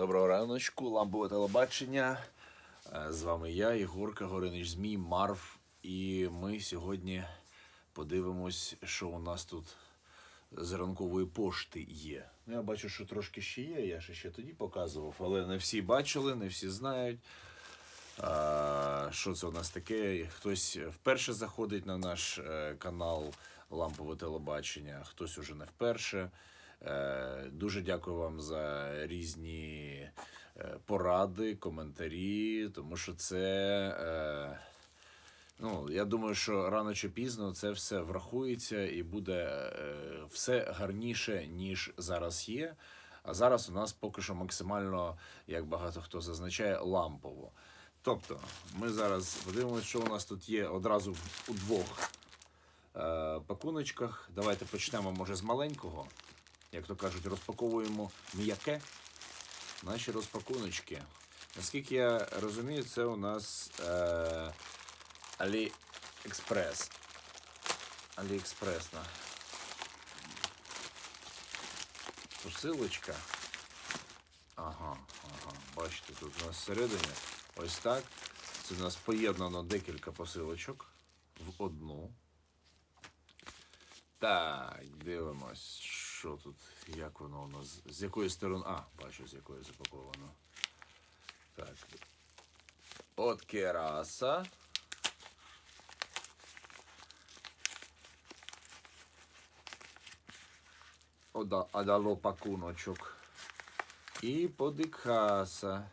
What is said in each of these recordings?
Доброго раночку, лампове телебачення. Е, З вами я, Єгорка Горинич Змій, Марв. І ми сьогодні подивимось, що у нас тут з ранкової пошти є. Ну, я бачу, що трошки ще є, я ще, ще тоді показував, але не всі бачили, не всі знають. А, що це у нас таке? Хтось вперше заходить на наш е, канал Лампове телебачення, хтось уже не вперше. Е, Дуже дякую вам за різні е, поради, коментарі, тому що це. е, Ну, я думаю, що рано чи пізно це все врахується і буде все гарніше, ніж зараз є. А зараз у нас поки що максимально, як багато хто зазначає, лампово. Тобто, ми зараз подивимося, що у нас тут є одразу у двох е, пакуночках. Давайте почнемо, може, з маленького. Як то кажуть, розпаковуємо м'яке наші розпакуночки. Наскільки я розумію, це у нас е, AliExpress. Аліекспресна. Посилочка. Ага, ага. Бачите, тут у нас всередині ось так. Це у нас поєднано декілька посилочок в одну. Так, дивимось, що тут, як воно у нас, з якої сторони. А, бачу, з якої запаковано. Так. От кераса. Ода, а дало пакуночок. І подикаса.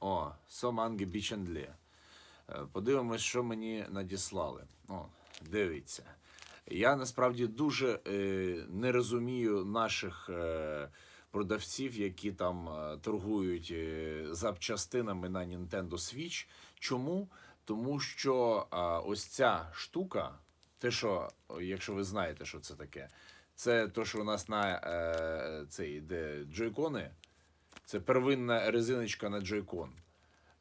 О, Соманги Бічендлі. Е, Подивимось, що мені надіслали. О, дивіться. Я насправді дуже е, не розумію наших е, продавців, які там е, торгують запчастинами на Nintendo Switch. Чому? Тому що ось ця штука, те, що, якщо ви знаєте, що це таке, це то, що у нас на цей, де джойкони, це первинна резиночка на джойкон.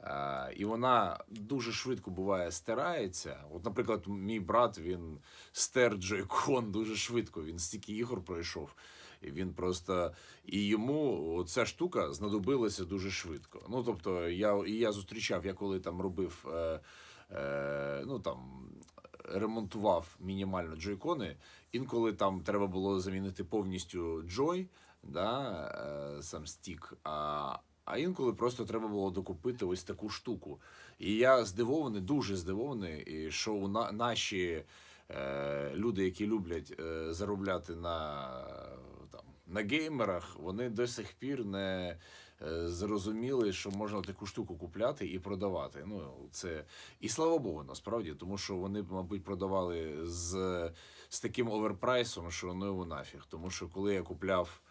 А, і вона дуже швидко буває стирається. От, наприклад, мій брат він стер джойкон дуже швидко. Він стільки ігор пройшов, і він просто і йому ця штука знадобилася дуже швидко. Ну тобто, я і я зустрічав, я коли там робив. Е, е, ну там ремонтував мінімально джойкони. Інколи там треба було замінити повністю джой, да, е, сам стік. А, а інколи просто треба було докупити ось таку штуку. І я здивований, дуже здивований, що у на, наші е, люди, які люблять е, заробляти на, там, на геймерах, вони до сих пір не е, зрозуміли, що можна таку штуку купляти і продавати. Ну, це... І слава Богу, насправді, тому що вони, мабуть, продавали з, з таким оверпрайсом, що ну нафіг. Тому що коли я купляв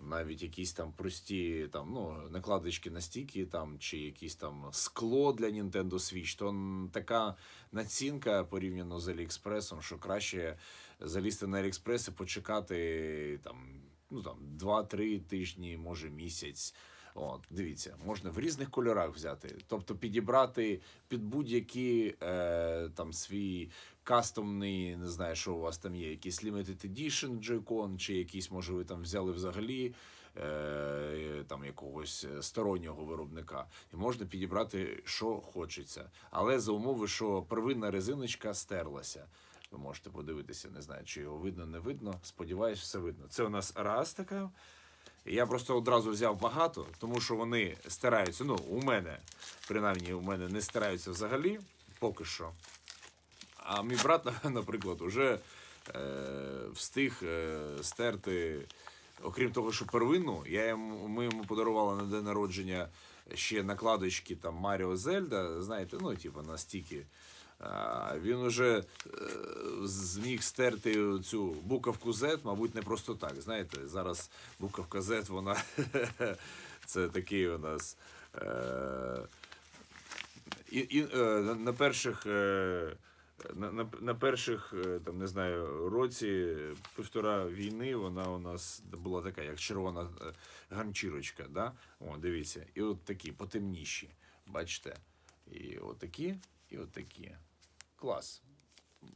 навіть якісь там прості там, ну, накладочки на стіки, там, чи якісь там скло для Nintendo Switch, то така націнка порівняно з Аліекспресом, що краще залізти на Аліекспрес і почекати там, ну, там, 2-3 тижні, може місяць. От, дивіться, можна в різних кольорах взяти, тобто підібрати під будь-які е, там свій кастомний, не знаю, що у вас там є, якийсь limited edition Joy-Con, чи якийсь, може, ви там взяли взагалі е, там якогось стороннього виробника, і можна підібрати, що хочеться. Але за умови, що первинна резиночка стерлася. Ви можете подивитися, не знаю, чи його видно, не видно. Сподіваюсь, все видно. Це у нас раз така. Я просто одразу взяв багато, тому що вони стираються. Ну, у мене, принаймні, у мене не стираються взагалі, поки що. А мій брат, наприклад, уже е, встиг е, стерти, окрім того, що первинну, я йому, ми йому подарували на день народження ще накладочки там Маріо Зельда, знаєте, ну, типу, на стіки. А, він уже е, зміг стерти цю буковку Z, мабуть, не просто так. Знаєте, зараз буковка Z, вона це такий у нас. Е, і, і, е, на- на перших. Е, на, на, перших, е, там, не знаю, році півтора війни вона у нас була така, як червона е, ганчірочка. Да? О, дивіться. І от такі потемніші. Бачите? І от такі, і от такі. Клас.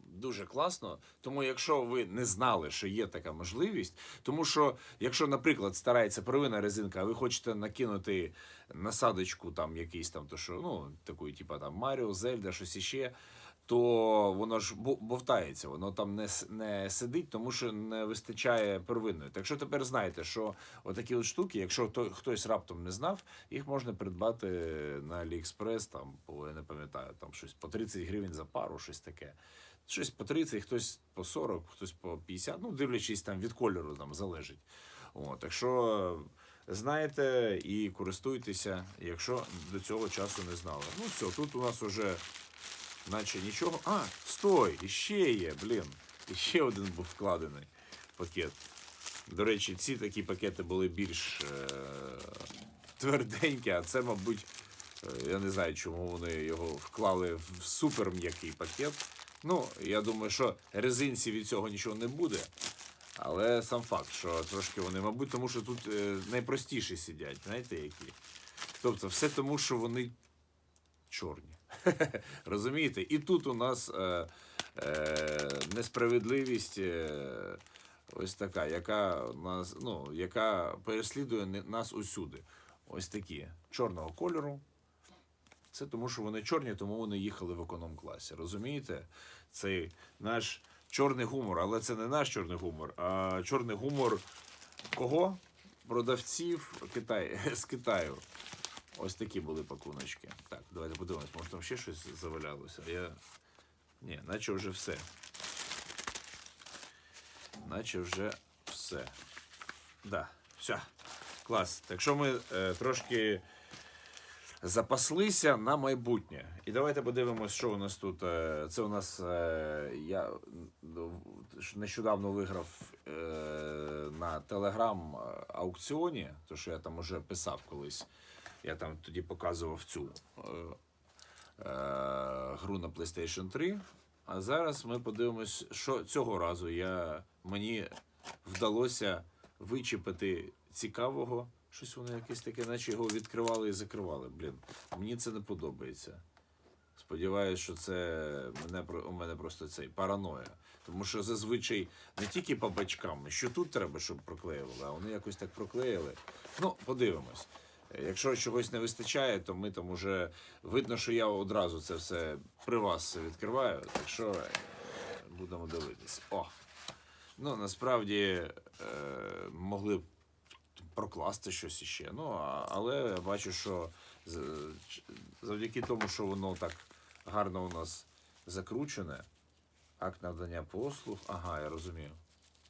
дуже класно. Тому, якщо ви не знали, що є така можливість, тому що, якщо, наприклад, старається первинна резинка, а ви хочете накинути насадочку, там якийсь там, то що, ну, таку, типу там Маріо, Зельда, щось іще, то воно ж бовтається, воно там не, не сидить, тому що не вистачає первинної. Так що тепер знаєте, що отакі от штуки, якщо то, хтось раптом не знав, їх можна придбати на AliExpress, там, по, я не пам'ятаю, там щось по 30 гривень за пару, щось таке. Щось по 30, хтось по 40, хтось по 50, ну, дивлячись там від кольору там залежить. О, так що знаєте і користуйтеся, якщо до цього часу не знали. Ну все, тут у нас уже наче нічого. А, стой, іще є, блін. Іще один був вкладений пакет. До речі, ці такі пакети були більш е- тверденькі, а це, мабуть, е, я не знаю, чому вони його вклали в супер м'який пакет. Ну, я думаю, що резинці від цього нічого не буде. Але сам факт, що трошки вони, мабуть, тому що тут е, найпростіші сидять, знаєте, які. Тобто, все тому, що вони чорні. Розумієте? І тут у нас е, е, несправедливість е, ось така, яка нас, ну, яка переслідує нас усюди. Ось такі чорного кольору. Це тому, що вони чорні, тому вони їхали в економ-класі. Розумієте? Це наш чорний гумор, але це не наш чорний гумор, а чорний гумор кого? Продавців Китай, з Китаю. Ось такі були пакуночки. Так, давайте подивимось, може там ще щось завалялося. Я. Ні, наче вже все. Наче вже все. Да, все. Клас. Так що ми е, трошки запаслися на майбутнє. І давайте подивимось, що у нас тут. е, Це у нас е, я ну, нещодавно виграв е, на телеграм аукціоні, то що я там уже писав колись. Я там тоді показував цю е, е, гру на PlayStation 3. А зараз ми подивимось, що цього разу я, мені вдалося вичепити цікавого. Щось воно якесь таке, наче його відкривали і закривали. Блін, мені це не подобається. Сподіваюсь, що це мене у мене просто цей параноя. Тому що зазвичай не тільки по бачкам, що тут треба, щоб проклеювали, а вони якось так проклеїли. Ну, подивимось. Якщо чогось не вистачає, то ми там уже видно, що я одразу це все при вас відкриваю. Так що е, будемо дивитися. О! Ну, насправді е, могли б прокласти щось іще. Ну, а- але я бачу, що завдяки тому, що воно так гарно у нас закручене, акт надання послуг. Ага, я розумію.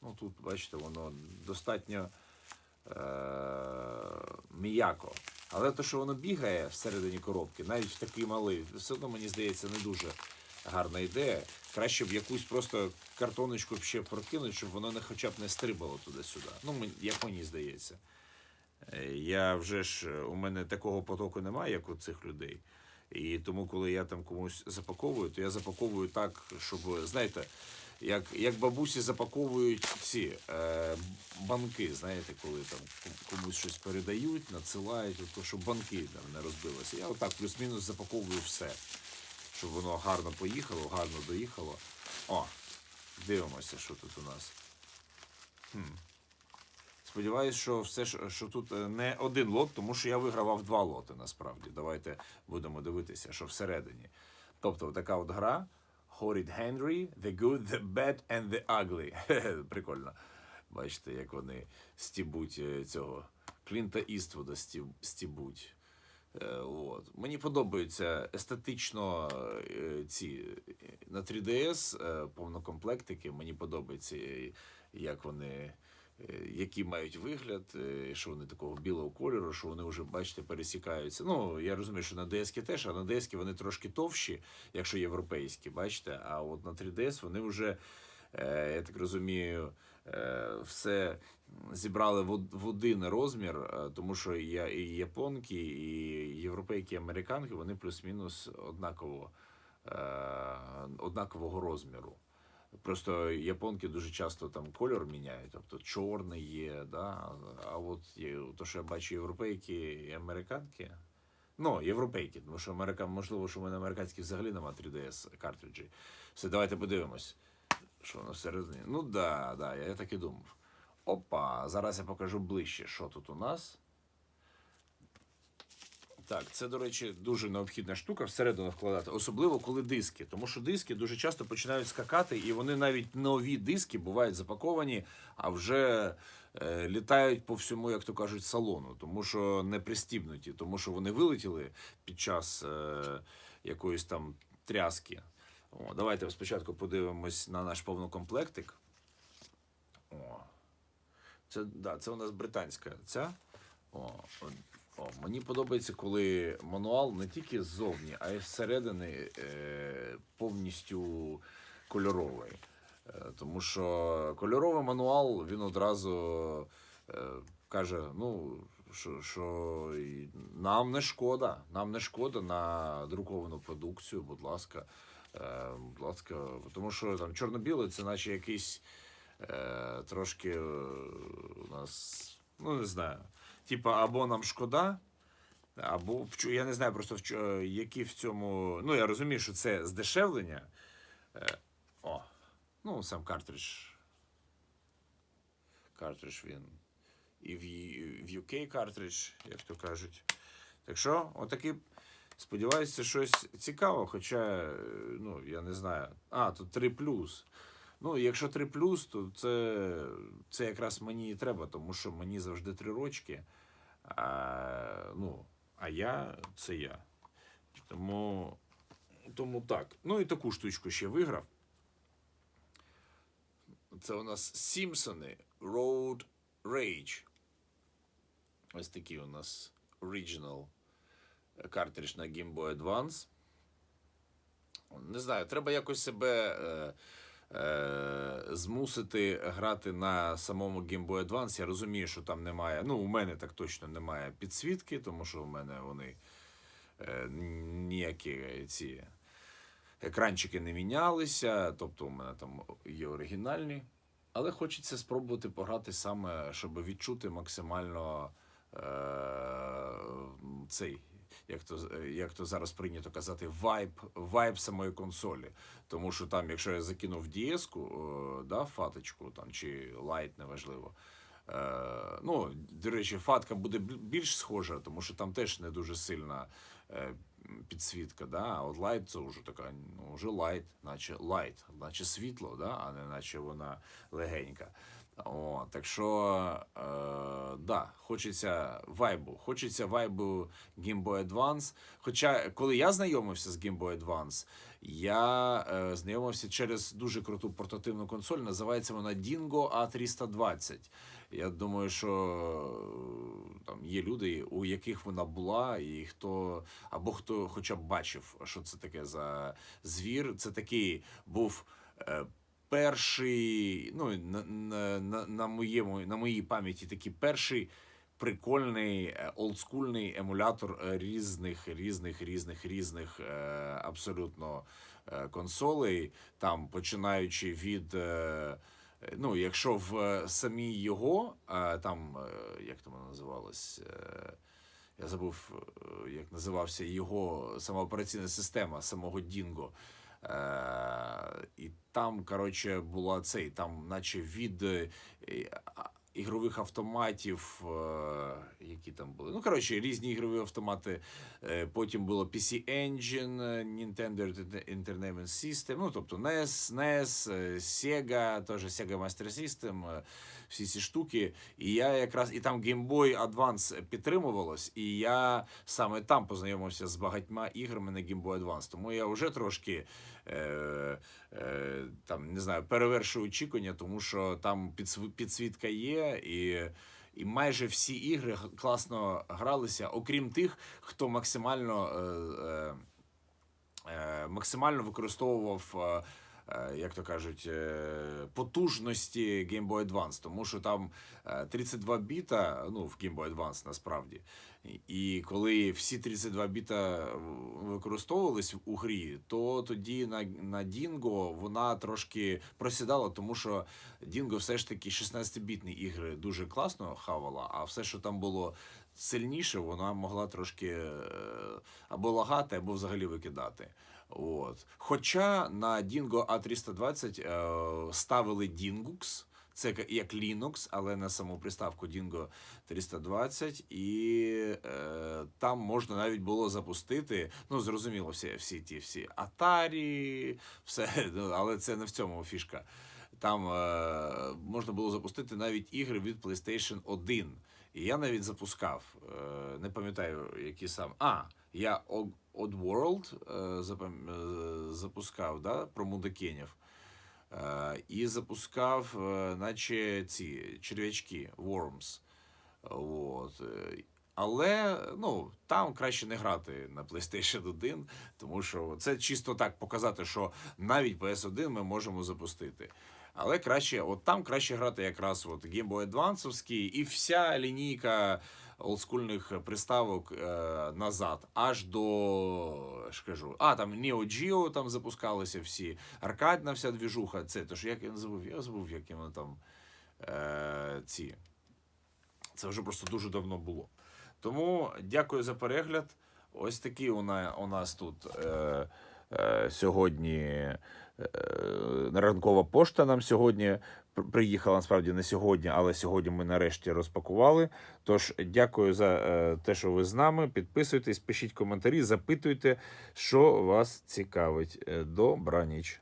Ну тут, бачите, воно достатньо м'яко. Але те, що воно бігає всередині коробки, навіть в такий малий, все одно мені здається, не дуже гарна ідея. Краще б якусь просто картоночку ще прокинути, щоб воно не хоча б не стрибало туди-сюди. Ну, як мені здається. Е, Я вже ж е, у мене такого потоку немає, як у цих людей. І тому, коли я там комусь запаковую, то я запаковую так, щоб, знаєте, як, як бабусі запаковують ці е, банки, знаєте, коли там комусь щось передають, надсилають, от, щоб банки там не розбилися. Я отак плюс-мінус запаковую все, щоб воно гарно поїхало, гарно доїхало. О, дивимося, що тут у нас. Сподіваюсь, що все що тут е, не один лот, тому що я вигравав два лоти насправді. Давайте будемо дивитися, що всередині. Тобто, така от гра Horrid Henry, The Good, The Bad and The Ugly. Прикольно. Бачите, як вони стібуть е, цього Клінта Іствуда стібуть. Е, От. Мені подобаються естетично е, ці на 3DS е, повнокомплектики. Мені подобається, як вони, які мають вигляд, е, що вони такого білого кольору, що вони вже, бачите, пересікаються. Ну, я розумію, що на DS теж, а на DS вони трошки товщі, якщо європейські, бачите, а от на 3DS вони вже. Е, я так розумію, е, все зібрали в один розмір, е, тому що я- і японки, і європейки, і американки вони плюс-мінус однаково, е, однакового розміру. Просто японки дуже часто там кольор міняють, тобто чорний є, да? а от є, то, що я бачу європейки і американки, Ну, європейки, тому що Америка, можливо, що в мене американських взагалі нема 3DS картриджі. Все, давайте подивимось. Що воно всередині? Ну да, да, я так і думав. Опа, зараз я покажу ближче, що тут у нас. Так, це, до речі, дуже необхідна штука всередину вкладати, особливо коли диски. Тому що диски дуже часто починають скакати, і вони навіть нові диски бувають запаковані, а вже е, літають по всьому, як то кажуть, салону, тому що не пристібнуті, тому що вони вилетіли під час е, якоїсь там тряски. О, давайте спочатку подивимось на наш повнокомплектик. О, це, да, це у нас британська ця. О, о, мені подобається, коли мануал не тільки ззовні, а й зсередини е, повністю кольоровий. Е, тому що кольоровий мануал він одразу е, каже: ну, що, що нам не шкода, нам не шкода на друковану продукцію, будь ласка. Е, будь ласка, тому що там чорно-біле це наче якийсь е, трошки у нас, ну не знаю, типа або нам шкода, або я не знаю просто які в цьому. Ну я розумію, що це здешевлення. Е, о, ну сам картридж. Картридж він. І в, UK картридж, як то кажуть. Так що, отакий. Сподіваюся, щось цікаве, хоча, е, ну, я не знаю. А, тут 3 Ну, якщо 3 то це, це якраз мені і треба, тому що мені завжди три рочки. А, ну, а я це я. Тому, тому так. Ну і таку штучку ще виграв. Це у нас Сімпсони Road Rage. Ось такий у нас оригінал картридж на Game Boy Advance. Не знаю, треба якось себе е, змусити грати на самому Game Boy Advance. Я розумію, що там немає. Ну, у мене так точно немає підсвітки, тому що у мене вони е, ніякі ці екранчики не мінялися. Тобто у мене там є оригінальні. Але хочеться спробувати пограти саме, щоб відчути максимально е, цей, як то, як то зараз прийнято казати, вайб, вайб самої консолі. Тому що там, якщо я закинув DS-ку, е, да, фаточку там, чи лайт, неважливо. Е, ну, до речі, фатка буде більш схожа, тому що там теж не дуже сильна е, підсвітка. Да? А от лайт це вже така, ну, вже лайт, наче лайт, наче світло, да? а не наче вона легенька. О, так що, е, да, хочеться вайбу. Хочеться вайбу Game Boy Advance. Хоча, коли я знайомився з Game Boy Advance, я е, знайомився через дуже круту портативну консоль. Називається вона Dingo A320. Я думаю, що е, там є люди, у яких вона була, і хто або хто хоча б бачив, що це таке за звір. Це такий був. Перший, ну на, на, на, моєму на моїй пам'яті такий перший прикольний е, олдскульний емулятор різних різних різних різних е, абсолютно е, консолей, там починаючи від. Ну, якщо в самій його, там, як там називалось, я забув, як називався його сама операційна система самого Дінго. Е, І там, коротше, була цей, там, наче від е, ігрових автоматів, е, які там були. Ну, коротше, різні ігрові автомати. Е, Потім було PC Engine, Nintendo Entertainment System, ну, тобто NES, NES, е, Sega, теж Sega Master System, всі ці штуки. І я якраз і там Game Boy Advance підтримувалось, і я саме там познайомився з багатьма іграми на Game Boy Advance. Тому я вже трошки е, е, там не знаю, перевершую очікування, тому що там підсв- підсвітка є і. І майже всі ігри класно гралися, окрім тих, хто максимально, е, е, е, максимально використовував е, як то кажуть, е, потужності Game Boy Advance, тому що там е, 32 біта, ну, в Game Boy Advance насправді. І коли всі 32 біта використовувались у грі, то тоді на, на Дінго вона трошки просідала, тому що Дінго все ж таки 16-бітні ігри дуже класно хавала, а все, що там було сильніше, вона могла трошки е, або лагати, або взагалі викидати. От. Хоча на Dingo A320 е, ставили Dingux, це як Linux, але на саму приставку Dingo 320, і е, там можна навіть було запустити. Ну, зрозуміло, всі, всі ті всі Atari, все, ну, але це не в цьому фішка. Там е, можна було запустити навіть ігри від PlayStation 1. І я навіть запускав, е, не пам'ятаю, які сам. А, я Odd Oddworld е, е, запускав, да, про мудакенів. І запускав, наче ці черв'ячки, Worms. От. Але ну, там краще не грати на PlayStation 1, тому що це чисто так показати, що навіть PS1 ми можемо запустити. Але краще, от там краще грати якраз от Game Boy Advance і вся лінійка олдскульних приставок е, назад, аж до ж а там Neo Geo там запускалися всі, аркадна вся двіжуха. Це то ж як я забув, я забув, як воно там е, ці. Це вже просто дуже давно було. Тому дякую за перегляд. Ось такий у, нас тут е, е, сьогодні ранкова пошта нам сьогодні приїхала насправді не сьогодні, але сьогодні ми нарешті розпакували. Тож дякую за е, те, що ви з нами. Підписуйтесь, пишіть коментарі, запитуйте, що вас цікавить. Е, Добра ніч.